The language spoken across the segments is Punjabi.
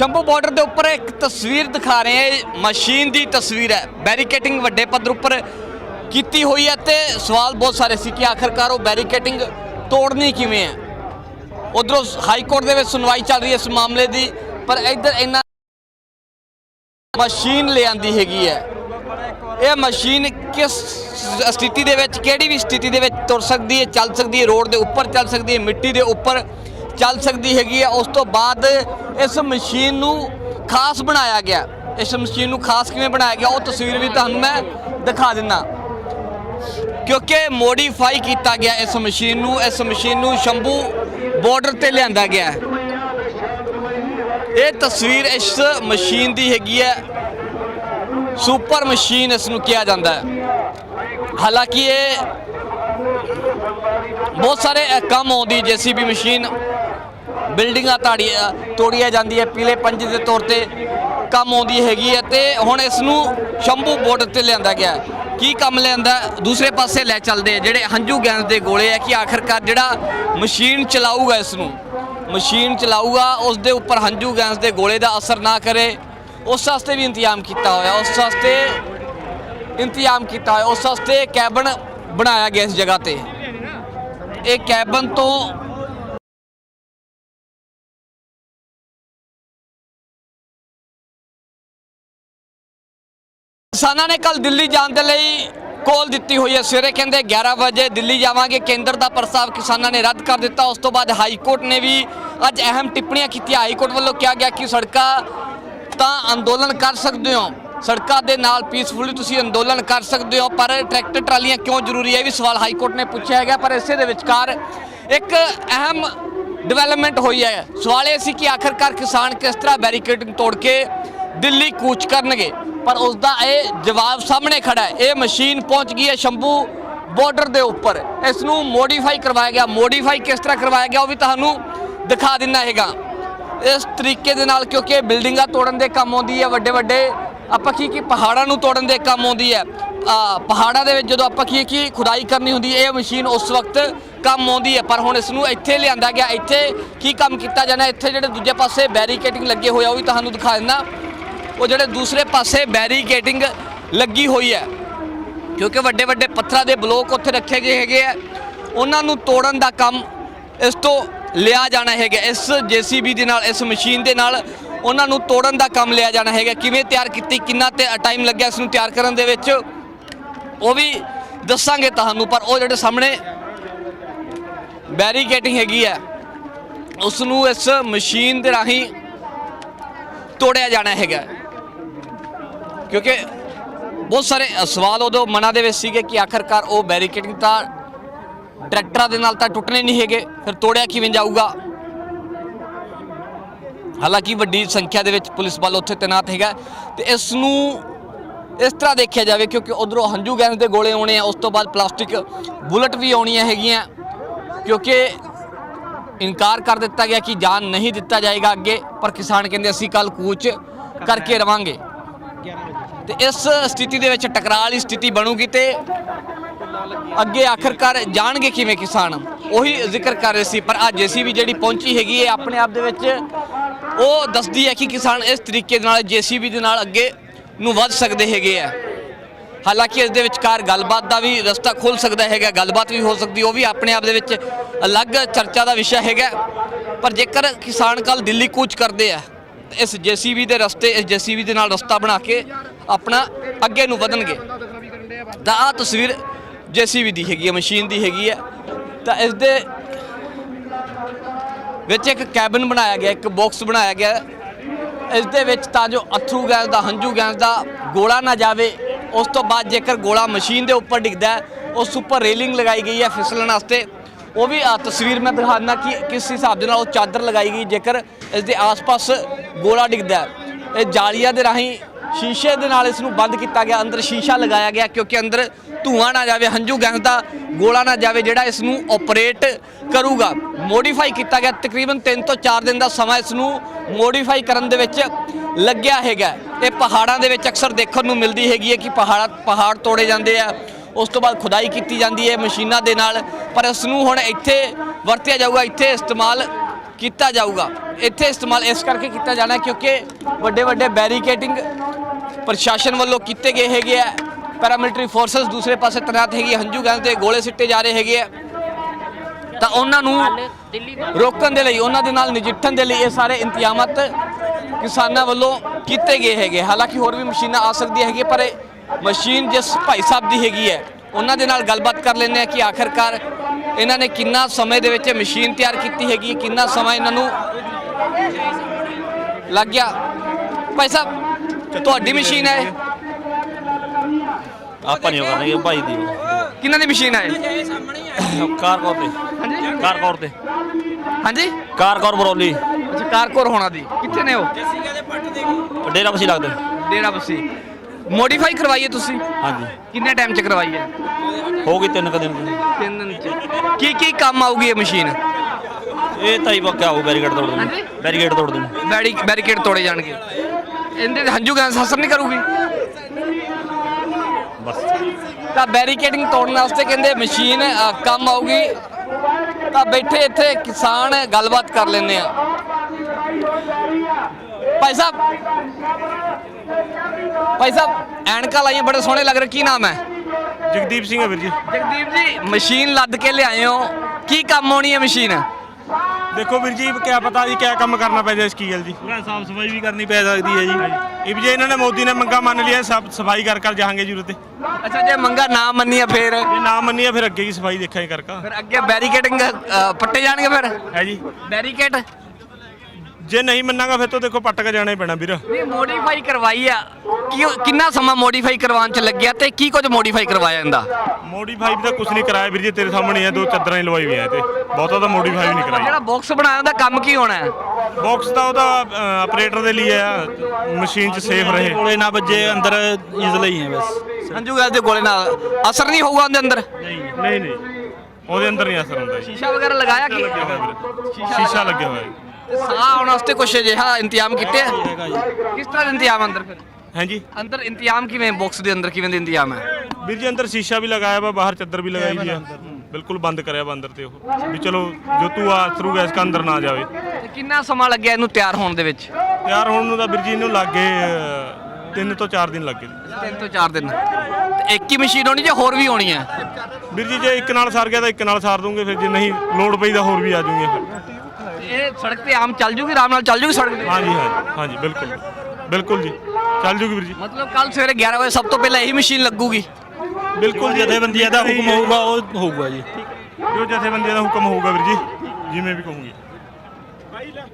ਸ਼ੰਭੂ ਬਾਰਡਰ ਦੇ ਉੱਪਰ ਇੱਕ ਤਸਵੀਰ ਦਿਖਾ ਰਹੇ ਹਾਂ। ਮਸ਼ੀਨ ਦੀ ਤਸਵੀਰ ਹੈ। ਬੈਰੀਕੇਟਿੰਗ ਵੱਡੇ ਪੱਧਰ ਉੱਪਰ ਕੀਤੀ ਹੋਈ ਹੈ ਤੇ ਸਵਾਲ ਬਹੁਤ ਸਾਰੇ ਸੀ ਕਿ ਆਖਰਕਾਰ ਉਹ ਬੈਰੀਕੇਟਿੰਗ ਤੋੜਨੀ ਕਿਵੇਂ ਹੈ। ਉਧਰੋਂ ਹਾਈ ਕੋਰਟ ਦੇ ਵਿੱਚ ਸੁਣਵਾਈ ਚੱਲ ਰਹੀ ਹੈ ਇਸ ਮਾਮਲੇ ਦੀ, ਪਰ ਇੱਧਰ ਇਹਨਾਂ ਮਸ਼ੀਨ ਲਿਆਂਦੀ ਹੈਗੀ ਹੈ। ਇਹ ਮਸ਼ੀਨ ਕਿਸ ਸਥਿਤੀ ਦੇ ਵਿੱਚ, ਕਿਹੜੀ ਵੀ ਸਥਿਤੀ ਦੇ ਵਿੱਚ ਤੁਰ ਸਕਦੀ ਹੈ, ਚੱਲ ਸਕਦੀ ਹੈ, ਰੋਡ ਦੇ ਉੱਪਰ ਚੱਲ ਸਕਦੀ ਹੈ, ਮਿੱਟੀ ਦੇ ਉੱਪਰ ਚੱਲ ਸਕਦੀ ਹੈਗੀ ਹੈ ਉਸ ਤੋਂ ਬਾਅਦ ਇਸ ਮਸ਼ੀਨ ਨੂੰ ਖਾਸ ਬਣਾਇਆ ਗਿਆ। ਇਸ ਮਸ਼ੀਨ ਨੂੰ ਖਾਸ ਕਿਵੇਂ ਬਣਾਇਆ ਗਿਆ, ਉਹ ਤਸਵੀਰ ਵੀ ਤੁਹਾਨੂੰ ਮੈਂ ਦਿਖਾ ਦਿੰਦਾ ਕਿਉਂਕਿ ਮੋਡੀਫਾਈ ਕੀਤਾ ਗਿਆ ਇਸ ਮਸ਼ੀਨ ਨੂੰ, ਇਸ ਮਸ਼ੀਨ ਨੂੰ ਸ਼ੰਭੂ ਬਾਰਡਰ ਤੇ ਲਿਆਂਦਾ ਗਿਆ ਇਹ ਤਸਵੀਰ ਇਸ ਮਸ਼ੀਨ ਦੀ ਹੈਗੀ ਹੈ। ਸੁਪਰ ਮਸ਼ੀਨ ਇਸ ਨੂੰ ਕਿਹਾ ਜਾਂਦਾ ਹੈ। ਹਾਲਾਂਕਿ ਇਹ ਬਹੁਤ ਸਾਰੇ ਕੰਮ ਆਉਂਦੀ ਜੀਸੀਬੀ ਮਸ਼ੀਨ। ਬਿਲਡਿੰਗਾਂ ਤਾੜੀਆਂ, ਤੋੜੀਆਂ ਜਾਂਦੀ ਹੈ ਪੀਲੇ ਪੰਜ ਦੇ ਤੌਰ ਤੇ ਕੰਮ ਆਉਂਦੀ ਹੈਗੀ ਹੈ ਤੇ ਹੁਣ ਇਸ ਨੂੰ ਸ਼ੰਭੂ ਬੋਰਡ ਤੇ ਲਿਆਂਦਾ ਗਿਆ ਕੀ ਕੰਮ ਲਿਆਂਦਾ? ਦੂਸਰੇ ਪਾਸੇ ਲੈ ਚੱਲਦੇ ਜਿਹੜੇ ਹੰਝੂ ਗੈਸ ਦੇ ਗੋਲੇ ਆ ਕਿ ਆਖਰਕਾਰ ਜਿਹੜਾ ਮਸ਼ੀਨ ਚਲਾਊਗਾ ਇਸ ਨੂੰ, ਮਸ਼ੀਨ ਚਲਾਊਗਾ, ਉਸ ਦੇ ਉੱਪਰ ਹੰਝੂ ਗੈਸ ਦੇ ਗੋਲੇ ਦਾ ਅਸਰ ਨਾ ਕਰੇ। ਉਸ ਵਾਸਤੇ ਵੀ ਇੰਤਜ਼ਾਮ ਕੀਤਾ ਹੋਇਆ, ਉਸ ਵਾਸਤੇ ਇੰਤਜ਼ਾਮ ਕੀਤਾ ਹੋਇਆ, ਉਸ ਵਾਸਤੇ ਕੈਬਨ ਬਣਾਇਆ ਗਿਆ ਇਸ ਜਗ੍ਹਾ ਤੇ। ਇਹ ਕੈਬਨ ਤੋਂ ਕਿਸਾਨਾਂ ਨੇ ਕੱਲ ਦਿੱਲੀ ਜਾਣ ਦੇ ਲਈ ਕੋਲ ਦਿੱਤੀ ਹੋਈ ਹੈ। ਸਵੇਰੇ ਕਹਿੰਦੇ 11 ਵਜੇ ਦਿੱਲੀ ਜਾਵਾਂਗੇ। ਕੇਂਦਰ ਦਾ ਪ੍ਰਸਤਾਵ ਕਿਸਾਨਾਂ ਨੇ ਰੱਦ ਕਰ ਦਿੱਤਾ। ਉਸ ਤੋਂ ਬਾਅਦ ਹਾਈ ਕੋਰਟ ਨੇ ਵੀ ਅੱਜ ਅਹਿਮ ਟਿੱਪਣੀਆਂ ਕੀਤੀਆਂ। ਹਾਈ ਕੋਰਟ ਵੱਲੋਂ ਕਿਹਾ ਗਿਆ ਕਿ ਸੜਕਾਂ ਤਾਂ ਅੰਦੋਲਨ ਕਰ ਸਕਦੇ ਹੋ। ਸੜਕਾਂ ਦੇ ਨਾਲ ਪੀਸਫੁਲੀ ਤੁਸੀਂ ਅੰਦੋਲਨ ਕਰ ਸਕਦੇ ਹੋ। ਪਰ ਟਰੈਕਟਰ ਟਰਾਲੀਆਂ ਕਿਉਂ ਜ਼ਰੂਰੀ ਹੈ? ਇਹ ਵੀ ਸਵਾਲ ਹਾਈ ਕੋਰਟ ਨੇ ਪੁੱਛਿਆ ਹੈਗਾ। ਪਰ ਇਸੇ ਦੇ ਵਿਚਕਾਰ ਇੱਕ ਅਹਿਮ ਡਿਵੈਲਪਮੈਂਟ ਹੋਈ ਹੈ। ਸਵਾਲ ਇਹ ਸੀ ਕਿ ਆਖਰਕਾਰ ਕਿਸਾਨ ਕਿਸ ਤਰ੍ਹਾਂ ਬੈਰੀਕੇਡਿੰਗ ਤੋੜ ਕੇ ਦਿੱਲੀ ਕੂਚ ਕਰਨਗੇ? ਪਰ ਉਸ ਦਾ ਇਹ ਜਵਾਬ ਸਾਹਮਣੇ ਖੜਾ ਹੈ। ਇਹ ਮਸ਼ੀਨ ਪਹੁੰਚ ਗਈ ਹੈ ਸ਼ੰਭੂ ਬਾਰਡਰ ਦੇ ਉੱਪਰ। ਇਸ ਨੂੰ ਮੋਡੀਫਾਈ ਕਰਵਾਇਆ ਗਿਆ। ਮੋਡੀਫਾਈ ਕਿਸ ਤਰ੍ਹਾਂ ਕਰਵਾਇਆ ਗਿਆ ਉਹ ਵੀ ਤੁਹਾਨੂੰ ਦਿਖਾ ਦਿੰਦਾ ਹੈਗਾ। ਇਸ ਤਰੀਕੇ ਦੇ ਨਾਲ ਕਿਉਂਕਿ ਇਹ ਬਿਲਡਿੰਗਾਂ ਤੋੜਨ ਦੇ ਕੰਮ ਆਉਂਦੀ ਹੈ, ਵੱਡੇ ਵੱਡੇ ਆਪਾਂ ਕੀ ਕੀ ਪਹਾੜਾਂ ਨੂੰ ਤੋੜਨ ਦੇ ਕੰਮ ਆਉਂਦੀ ਹੈ। ਪਹਾੜਾਂ ਦੇ ਵਿੱਚ ਜਦੋਂ ਆਪਾਂ ਕੀ ਕੀ ਖੁਦਾਈ ਕਰਨੀ ਹੁੰਦੀ ਹੈ, ਇਹ ਮਸ਼ੀਨ ਉਸ ਵਕਤ ਕੰਮ ਆਉਂਦੀ ਹੈ। ਪਰ ਹੁਣ ਇਸ ਨੂੰ ਇੱਥੇ ਲਿਆਂਦਾ ਗਿਆ। ਇੱਥੇ ਕੀ ਕੰਮ ਕੀਤਾ ਜਾਣਾ ਇੱਥੇ ਜਿਹੜੇ ਦੂਜੇ ਪਾਸੇ ਬੈਰੀਕੇਡਿੰਗ ਲੱਗੇ ਹੋਏ ਆ, ਉਹ ਵੀ ਤੁਹਾਨੂੰ ਦਿਖਾ ਦਿੰਦਾ। ਉਹ ਜਿਹੜੇ ਦੂਸਰੇ ਪਾਸੇ ਬੈਰੀਕੇਡਿੰਗ ਲੱਗੀ ਹੋਈ ਹੈ। ਕਿਉਂਕਿ ਵੱਡੇ ਵੱਡੇ ਪੱਥਰਾਂ ਦੇ ਬਲੋਕ ਉੱਥੇ ਰੱਖੇ ਗਏ ਹੈਗੇ ਆ। ਉਹਨਾਂ ਨੂੰ ਤੋੜਨ ਦਾ ਕੰਮ ਇਸ ਤੋਂ ਲਿਆ ਜਾਣਾ ਹੈਗਾ। ਇਸ ਜੀਸੀਬੀ ਦੇ ਨਾਲ, ਇਸ ਮਸ਼ੀਨ ਦੇ ਨਾਲ ਉਹਨਾਂ ਨੂੰ ਤੋੜਨ ਦਾ ਕੰਮ ਲਿਆ ਜਾਣਾ ਹੈਗਾ। ਕਿਵੇਂ ਤਿਆਰ ਕੀਤੀ, ਕਿੰਨਾ ਤੇ ਟਾਈਮ ਲੱਗਿਆ ਇਸ ਨੂੰ ਤਿਆਰ ਕਰਨ ਦੇ ਵਿੱਚ, ਉਹ ਵੀ ਦੱਸਾਂਗੇ ਤੁਹਾਨੂੰ। ਪਰ ਉਹ ਜਿਹੜੇ ਸਾਹਮਣੇ ਬੈਰੀਕੇਟਿੰਗ ਹੈਗੀ ਹੈ, ਉਸ ਨੂੰ ਇਸ ਮਸ਼ੀਨ ਦੇ ਰਾਹੀਂ ਤੋੜਿਆ ਜਾਣਾ ਹੈਗਾ। ਕਿਉਂਕਿ ਬਹੁਤ ਸਾਰੇ ਸਵਾਲ ਉਦੋਂ ਮਨਾਂ ਦੇ ਵਿੱਚ ਸੀਗੇ ਕਿ ਆਖਰਕਾਰ ਉਹ ਬੈਰੀਕੇਡਿੰਗ ਤਾਂ ਟਰੈਕਟਰਾਂ ਦੇ ਨਾਲ ਤਾਂ ਟੁੱਟਣੇ ਨਹੀਂ ਹੈਗੇ, ਫਿਰ ਤੋੜਿਆ ਕਿਵੇਂ ਜਾਊਗਾ? ਹਾਲਾਂਕਿ ਵੱਡੀ ਸੰਖਿਆ ਦੇ ਵਿੱਚ ਪੁਲਿਸ ਬਲ ਉੱਥੇ ਤੈਨਾਤ ਹੈਗਾ। ਤੇ ਇਸ ਨੂੰ ਇਸ ਤਰ੍ਹਾਂ ਦੇਖਿਆ ਜਾਵੇ ਕਿਉਂਕਿ ਉਧਰੋਂ ਹੰਝੂ ਗੈਸ ਦੇ ਗੋਲੇ ਆਉਣੇ ਆ, ਉਸ ਤੋਂ ਬਾਅਦ ਪਲਾਸਟਿਕ ਬੁਲਟ ਵੀ ਆਉਣੀਆਂ ਹੈਗੀਆਂ। ਕਿਉਂਕਿ ਇਨਕਾਰ ਕਰ ਦਿੱਤਾ ਗਿਆ ਕਿ ਜਾਨ ਨਹੀਂ ਦਿੱਤਾ ਜਾਏਗਾ ਅੱਗੇ, ਪਰ ਕਿਸਾਨ ਕਹਿੰਦੇ ਅਸੀਂ ਕੱਲ ਕੂਚ ਕਰਕੇ ਰਵਾਂਗੇ। ਤੇ ਇਸ ਸਥਿਤੀ ਦੇ ਵਿੱਚ ਟਕਰਾਅ ਵਾਲੀ ਸਥਿਤੀ ਬਣੂਗੀ ਤੇ ਅੱਗੇ ਆਖਰਕਾਰ ਜਾਣਗੇ ਕਿਵੇਂ ਕਿਸਾਨ। ਉਹੀ ਜ਼ਿਕਰ ਕਰ ਰਹੇ ਸੀ, ਪਰ ਅੱਜ ਜੀਸੀਬੀ ਜਿਹੜੀ ਪਹੁੰਚੀ ਹੈਗੀ ਹੈ, ਆਪਣੇ ਆਪ ਦੇ ਵਿੱਚ ਉਹ ਦੱਸਦੀ ਹੈ ਕਿ ਕਿਸਾਨ ਇਸ ਤਰੀਕੇ ਦੇ ਨਾਲ ਜੀਸੀਬੀ ਦੇ ਨਾਲ ਅੱਗੇ ਨੂੰ ਵੱਧ ਸਕਦੇ ਹੈਗੇ ਆ। ਹਾਲਾਂਕਿ ਇਸ ਦੇ ਵਿਚਕਾਰ ਗੱਲਬਾਤ ਦਾ ਵੀ ਰਸਤਾ ਖੁੱਲ ਸਕਦਾ ਹੈਗਾ, ਗੱਲਬਾਤ ਵੀ ਹੋ ਸਕਦੀ, ਉਹ ਵੀ ਆਪਣੇ ਆਪ ਦੇ ਵਿੱਚ ਅਲੱਗ ਚਰਚਾ ਦਾ ਵਿਸ਼ਾ ਹੈਗਾ। ਪਰ ਜੇਕਰ ਕਿਸਾਨ ਕੱਲ ਦਿੱਲੀ ਕੂਚ ਕਰਦੇ ਆ ਤਾਂ ਇਸ ਜੀਸੀਬੀ ਦੇ ਰਸਤੇ, ਇਸ ਜੀਸੀਬੀ ਦੇ ਨਾਲ ਰਸਤਾ ਬਣਾ ਕੇ ਆਪਣਾ ਅੱਗੇ ਨੂੰ ਵਧਣਗੇ। ਤਾਂ ਆਹ ਤਸਵੀਰ ਜੀਸੀਬੀ ਦੀ ਹੈਗੀ ਹੈ ਮਸ਼ੀਨ ਦੀ ਹੈਗੀ ਹੈ ਤਾਂ ਇਸ ਦੇ ਵਿੱਚ ਇੱਕ ਕੈਬਨ ਬਣਾਇਆ ਗਿਆ, ਇੱਕ ਬਾਕਸ ਬਣਾਇਆ ਗਿਆ। ਇਸ ਦੇ ਵਿੱਚ ਤਾਂ ਜੋ ਅਥਰੂ ਗੈਸ ਦਾ, ਹੰਝੂ ਗੈਸ ਦਾ ਗੋਲਾ ਨਾ ਜਾਵੇ, ਉਸ ਤੋਂ ਬਾਅਦ ਜੇਕਰ ਗੋਲਾ ਮਸ਼ੀਨ ਦੇ ਉੱਪਰ ਡਿੱਗਦਾ ਉਸ ਉੱਪਰ ਰੇਲਿੰਗ ਲਗਾਈ ਗਈ ਹੈ ਫਿਸਲਣ ਵਾਸਤੇ। ਉਹ ਵੀ ਆਹ ਤਸਵੀਰ ਮੈਂ ਦਿਖਾਉਣਾ ਕਿ ਕਿਸ ਹਿਸਾਬ ਦੇ ਨਾਲ ਉਹ ਚਾਦਰ ਲਗਾਈ ਗਈ, ਜੇਕਰ ਇਸ ਦੇ ਆਸ-ਪਾਸ ਗੋਲਾ ਡਿੱਗਦਾ ਇਹ ਜਾਲੀਆਂ ਦੇ ਰਾਹੀਂ ਸ਼ੀਸ਼ੇ ਦੇ ਨਾਲ ਇਸ ਨੂੰ ਬੰਦ ਕੀਤਾ ਗਿਆ, ਅੰਦਰ ਸ਼ੀਸ਼ਾ ਲਗਾਇਆ ਗਿਆ ਕਿਉਂਕਿ ਅੰਦਰ ਧੂਆਂ ਨਾ ਜਾਵੇ, ਹੰਝੂ ਗੈਸ ਦਾ ਗੋਲਾ ਨਾ ਜਾਵੇ, ਜਿਹੜਾ ਇਸ ਨੂੰ ਆਪਰੇਟ ਕਰੂਗਾ। ਮੋਡੀਫਾਈ ਕੀਤਾ ਗਿਆ, ਤਕਰੀਬਨ 3 ਤੋਂ 4 ਦਿਨ ਦਾ ਸਮਾਂ ਇਸ ਨੂੰ ਮੋਡੀਫਾਈ ਕਰਨ ਦੇ ਵਿੱਚ ਲੱਗਿਆ ਹੈਗਾ। ਇਹ ਪਹਾੜਾਂ ਦੇ ਵਿੱਚ ਅਕਸਰ ਦੇਖਣ ਨੂੰ ਮਿਲਦੀ ਹੈਗੀ ਹੈ ਕਿ ਪਹਾੜ ਪਹਾੜ ਤੋੜੇ ਜਾਂਦੇ ਆ, ਉਸ ਤੋਂ ਬਾਅਦ ਖੁਦਾਈ ਕੀਤੀ ਜਾਂਦੀ ਹੈ ਮਸ਼ੀਨਾਂ ਦੇ ਨਾਲ, ਪਰ ਇਸ ਨੂੰ ਹੁਣ ਇੱਥੇ ਵਰਤਿਆ ਜਾਊਗਾ, ਇੱਥੇ ਇਸਤੇਮਾਲ ਕੀਤਾ ਜਾਊਗਾ। ਇੱਥੇ ਇਸਤੇਮਾਲ ਇਸ ਕਰਕੇ ਕੀਤਾ ਜਾਣਾ ਕਿਉਂਕਿ ਵੱਡੇ ਵੱਡੇ ਬੈਰੀਕੇਟਿੰਗ ਪ੍ਰਸ਼ਾਸਨ ਵੱਲੋਂ ਕੀਤੇ ਗਏ ਹੈਗੇ ਆ ਪੈਰਾਮਿਲਟਰੀ ਫੋਰਸਸ ਦੂਸਰੇ ਪਾਸੇ ਤੈਨਾਤ ਹੈਗੀ ਹੈ, ਹੰਝੂ ਗੈਸ ਦੇ ਗੋਲੇ ਸਿੱਟੇ ਜਾ ਰਹੇ ਹੈਗੇ ਆ। ਤਾਂ ਉਹਨਾਂ ਨੂੰ ਰੋਕਣ ਦੇ ਲਈ ਉਹਨਾਂ ਦੇ ਨਾਲ ਨਜਿੱਠਣ ਦੇ ਲਈ ਇਹ ਸਾਰੇ ਇੰਤਜ਼ਾਮਤ ਕਿਸਾਨਾਂ ਵੱਲੋਂ ਕੀਤੇ ਗਏ ਹੈਗੇ ਹਾਲਾਂਕਿ ਹੋਰ ਵੀ ਮਸ਼ੀਨਾਂ ਆ ਸਕਦੀਆਂ ਹੈਗੀਆਂ ਪਰ ਮਸ਼ੀਨ ਜਿਸ ਭਾਈ ਸਾਹਿਬ ਦੀ ਹੈਗੀ ਹੈ ਉਹਨਾਂ ਦੇ ਨਾਲ ਗੱਲਬਾਤ ਕਰ ਲੈਂਦੇ ਆ ਕਿ ਆਖਰਕਾਰ ਇਹਨਾਂ ਨੇ ਕਿੰਨਾ ਸਮੇਂ ਦੇ ਵਿੱਚ ਮਸ਼ੀਨ ਤਿਆਰ ਕੀਤੀ ਹੈਗੀ ਕਿੰਨਾ ਸਮਾਂ ਇਹਨਾਂ ਨੂੰ ਲੱਗ ਗਿਆ। ਭਾਈ ਸਾਹਿਬ ਤੁਹਾਡੀ ਮਸ਼ੀਨ ਹੈ ਇਹ? ਆਪਾਂ ਨਹੀਂ ਉਹ ਕਰਨਗੇ ਭਾਈ ਦੀ। ਕਿਹਨਾਂ ਦੀ ਮਸ਼ੀਨ ਹੈ ਇਹ? ਉਹ। ਕਾਰ ਕੌਰ ਤੇ ਹਾਂਜੀ? ਕਾਰ ਕੌਰ ਤੇ ਹਾਂਜੀ ਕਾਰ ਕੌਰ ਬਰੋਲੀ। ਅੱਛਾ ਕਾਰਕੋਰ ਹੋਣਾ ਦੀ। ਕਿੱਥੇ ਨੇ ਉਹ? ਡੇਰਾ ਬਸੀ ਲੱਗਦੇ। ਡੇਰਾ ਬਸੀ। ਮੋਡੀਫਾਈ ਕਰਵਾਈ ਹੈ ਤੁਸੀਂ? ਹਾਂਜੀ। ਕਿੰਨੇ ਟਾਈਮ ਚ ਕਰਵਾਈ ਹੈ? ਹੋ ਗਈ ਤਿੰਨ ਕੁ ਦਿਨ। ਦੀ। ਤਿੰਨ ਦਿਨ ਚ। ਕੀ ਕੀ ਕੰਮ ਆਊਗੀ ਇਹ ਮਸ਼ੀਨ? ਇਹ ਤਾਂ ਹੀ ਪੱਕਿਆ ਹੋਊ ਬੈਰੀਕੇਡ ਤੋੜ ਹਾਂਜੀ? ਦੇਣ ਬੈਰੀਕੇਡ ਤੋੜ ਦੇਣ ਬੈਰੀ ਬੈਰੀਕੇਡ ਤੋੜੇ ਜਾਣਗੇ। ਇਹਦੇ ਤੇ ਹੰਝੂ ਗੈਸ ਅਸਰ ਨਹੀਂ ਕਰੂਗੀ? ਬਸ ਤਾਂ ਬੈਰੀਕੇਡਿੰਗ ਤੋੜਨ ਵਾਸਤੇ ਕਹਿੰਦੇ ਮਸ਼ੀਨ ਅ, ਕੰਮ ਆਊਗੀ। ਤਾਂ ਬੈਠੇ ਇੱਥੇ ਕਿਸਾਨ ਗੱਲਬਾਤ ਕਰ ਲੈਂਦੇ ਆ। ਭਾਈ ਸਾਹਿਬ ਭਾਈ ਸਾਹਿਬ ਐਨਕਾਂ ਲਾਈਆਂ ਬੜੇ ਸੋਹਣੇ ਲੱਗ ਰਹੇ ਕੀ ਨਾਮ ਹੈ? ਜਗਦੀਪ ਸਿੰਘ ਹੈ ਵੀਰ ਜੀ। ਜਗਦੀਪ ਜੀ ਮਸ਼ੀਨ ਲੱਦ ਕੇ ਲਿਆਏ ਹੋ। ਕੀ ਕੰਮ ਆਉਣੀ ਹੈ ਮਸ਼ੀਨ? ਦੇਖੋ ਵੀਰ ਜੀ ਕਿਆ ਪਤਾ ਜੀ ਕਿਆ ਕੰਮ ਕਰਨਾ ਪੈ ਜਾਏ ਇਸ ਕੀ ਗੱਲ ਜੀ ਪੂਰਾ ਸਾਫ਼ ਸਫ਼ਾਈ ਵੀ ਕਰਨੀ ਪੈ ਸਕਦੀ ਹੈ ਜੀ। ਇਹ ਵੀ ਜੇ ਇਹਨਾਂ ਨੇ ਮੋਦੀ ਨੇ ਮੰਗਾ ਮੰਨ ਲਿਆ ਸਭ ਸਫ਼ਾਈ ਕਰ ਕਰ ਜਾਹਾਂਗੇ ਜੀ ਉਰੇ ਤੇ। ਅੱਛਾ ਜੇ ਮੰਗਾ ਨਾ ਮੰਨੀਏ ਫਿਰ? ਜੇ ਨਾ ਮੰਨੀਏ ਫਿਰ ਅੱਗੇ ਕੀ ਸਫ਼ਾਈ ਦੇਖਾਂਗੇ ਕਰਕਾ ਫਿਰ ਅੱਗੇ ਬੈਰੀਕੇਡਿੰਗ ਪੱਟੇ ਜਾਣਗੇ ਫਿਰ? ਹੈ ਜੀ। ਬੈਰੀਕੇਡ? ਜੇ ਨਹੀਂ ਮੰਨਾਂਗਾ ਫਿਰ ਤਾਂ ਦੇਖੋ ਪੱਟ ਕੇ ਜਾਣਾ ਹੀ ਪੈਣਾ ਵੀਰ। ਨਹੀਂ ਮੋਡੀਫਾਈ ਕਰਵਾਈ ਆ। ਕੀ ਕਿੰਨਾ ਸਮਾਂ ਮੋਡੀਫਾਈ ਕਰਵਾਉਣ ਚ ਲੱਗਿਆ ਤੇ ਕੀ ਕੁਝ ਮੋਡੀਫਾਈ ਕਰਵਾਇਆ ਜਾਂਦਾ ਮੋਡੀਫਾਈ ਵੀ ਤਾਂ ਕੁਝ ਨਹੀਂ ਕਰਾਇਆ ਵੀਰ ਜੀ ਤੇਰੇ ਸਾਹਮਣੇ ਆ ਦੋ ਚਾਦਰਾਂ ਹੀ ਲਵਾਈ ਹੋਈਆਂ ਤੇ। ਬਹੁਤਾ ਤਾਂ ਮੋਡੀਫਾਈ ਨਹੀਂ ਕਰਾਈ। ਜਿਹੜਾ ਬਾਕਸ ਬਣਾਇਆ ਉਹਦਾ ਕੰਮ ਕੀ ਹੋਣਾ ਹੈ? ਬਾਕਸ ਤਾਂ ਉਹਦਾ ਆਪਰੇਟਰ ਦੇ ਲਈ ਆ ਮਸ਼ੀਨ 'ਚ ਸੇਫ ਰਹੇ। ਕੋਲੇ ਨਾ ਵੱਜੇ ਅੰਦਰ ਇਸ ਲਈ ਹੈ ਬਸ। ਸੰਜੂ ਗੈਸ ਦੇ ਗੋਲੇ ਨਾਲ ਅਸਰ ਨਹੀਂ ਹੋਊਗਾ ਉਹਦੇ ਅੰਦਰ? ਨਹੀਂ ਨਹੀਂ ਉਹਦੇ ਅੰਦਰ ਨਹੀਂ ਅਸਰ ਹੁੰਦਾ ਜੀ। ਸ਼ੀਸ਼ਾ ਵਗੈਰਾ ਲਗਾਇਆ ਕੀ? ਸ਼ੀਸ਼ਾ ਲੱਗਿਆ ਹੋਇਆ ਹੈ। ਸਾਹ ਆਉਣ ਵਾਸਤੇ ਕੁਛ ਅਜਿਹਾ ਇੰਤਜ਼ਾਮ ਕੀਤੇ ਹੈਗਾ ਜੀ ਕਿਸ ਤਰ੍ਹਾਂ ਦੇ ਇੰਤਜ਼ਾਮ ਅੰਦਰ ਫਿਰ? ਹਾਂਜੀ। ਅੰਦਰ ਇੰਤਜ਼ਾਮ ਕਿਵੇਂ ਬਾਕਸ ਦੇ ਅੰਦਰ ਕਿਵੇਂ ਦੇ ਇੰਤਜ਼ਾਮ ਹੈ ਵੀਰ ਜੀ ਅੰਦਰ ਸ਼ੀਸ਼ਾ ਵੀ ਲਗਾਇਆ ਵਾ ਬਾਹਰ ਚੱਦਰ ਵੀ ਲਗਾਈ ਆ। ਬਿਲਕੁਲ ਬੰਦ ਕਰਿਆ ਵਾ ਅੰਦਰ ਤੇ ਉਹ। ਵੀ ਚਲੋ ਜੋ ਤੂੰ ਆ ਥਰੂ ਗੈਸ ਕਾ ਅੰਦਰ ਨਾ ਜਾਵੇ। ਤੇ ਕਿੰਨਾ ਸਮਾਂ ਲੱਗਿਆ ਇਹਨੂੰ ਤਿਆਰ ਹੋਣ ਦੇ ਵਿੱਚ? ਤਿਆਰ ਹੋਣ ਨੂੰ ਤਾਂ ਵੀਰ ਜੀ ਇਹਨੂੰ ਲੱਗੇ 3 ਤੋਂ 4 ਦਿਨ ਲੱਗੇ। ਤਿੰਨ ਤੋਂ ਚਾਰ ਦਿਨ। ਤੇ ਇੱਕ ਹੀ ਮਸ਼ੀਨ ਹੋਣੀ ਜਾਂ ਹੋਰ ਵੀ ਹੋਣੀ ਹੈ ਵੀਰ ਜੀ ਜੇ ਇੱਕ ਨਾਲ ਸਰ ਗਿਆ ਤਾਂ ਇੱਕ ਨਾਲ ਸਾਰ ਦੂੰਗੇ ਫਿਰ ਜੇ ਨਹੀਂ ਲੋਡ ਪਈ ਤਾਂ ਹੋਰ ਵੀ ਆ ਜੂਗੇ ਫਿਰ। ਸੜਕ ਤੇ ਆਮ ਚੱਲ ਜੂਗੀ ਆਰਾਮ ਨਾਲ ਚੱਲ ਜੂਗੀ ਸੜਕ ਤੇ? ਹਾਂਜੀ ਹਾਂਜੀ ਹਾਂਜੀ ਬਿਲਕੁਲ। ਬਿਲਕੁਲ ਜੀ। ਚੱਲ ਜੂਗੀ ਵੀਰ ਜੀ। ਮਤਲਬ ਕੱਲ ਸਵੇਰੇ 11 ਵਜੇ ਸਭ ਤੋਂ ਪਹਿਲਾਂ ਇਹੀ ਮਸ਼ੀਨ ਲੱਗੂਗੀ? ਬਿਲਕੁਲ ਜਥੇਬੰਦੀਆਂ ਦਾ ਹੁਕਮ ਹੋਊਗਾ ਉਹ ਹੋਊਗਾ ਜੀ। ਜੋ ਜਥੇਬੰਦੀਆਂ ਦਾ ਹੁਕਮ ਹੋਊਗਾ ਵੀਰ ਜੀ ਜਿਵੇਂ ਵੀ ਕਹੂੰਗੀ।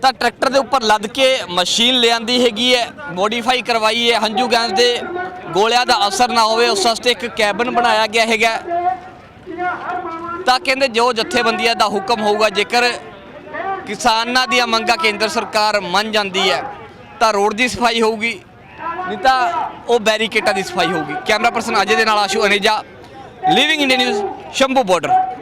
ਤਾਂ ਟਰੈਕਟਰ ਦੇ ਉੱਪਰ ਲੱਦ ਕੇ ਮਸ਼ੀਨ ਲਿਆਂਦੀ ਹੈਗੀ ਹੈ ਮੋਡੀਫਾਈ ਕਰਵਾਈ ਹੈ ਹੰਝੂ ਗੈਸ ਦੇ ਗੋਲਿਆਂ ਦਾ ਅਸਰ ਨਾ ਹੋਵੇ ਉਸ ਵਾਸਤੇ ਇੱਕ ਕੈਬਨ ਬਣਾਇਆ ਗਿਆ ਹੈਗਾ। ਤਾਂ ਕਹਿੰਦੇ ਜੋ ਜਥੇਬੰਦੀਆਂ ਦਾ ਹੁਕਮ ਹੋਊਗਾ ਜੇਕਰ ਕਿਸਾਨਾਂ ਦੀਆਂ ਮੰਗਾਂ ਕੇਂਦਰ ਸਰਕਾਰ ਮੰਨ ਜਾਂਦੀ ਹੈ, ਤਾਂ ਰੋਡ ਦੀ ਸਫ਼ਾਈ ਹੋਊਗੀ, ਨਹੀਂ ਤਾਂ ਉਹ ਬੈਰੀਕੇਟਾਂ ਦੀ ਸਫ਼ਾਈ ਹੋਊਗੀ। ਕੈਮਰਾ ਪਰਸਨ ਅਜੇ ਦੇ ਨਾਲ Ashu Aneja living India news Shambhu border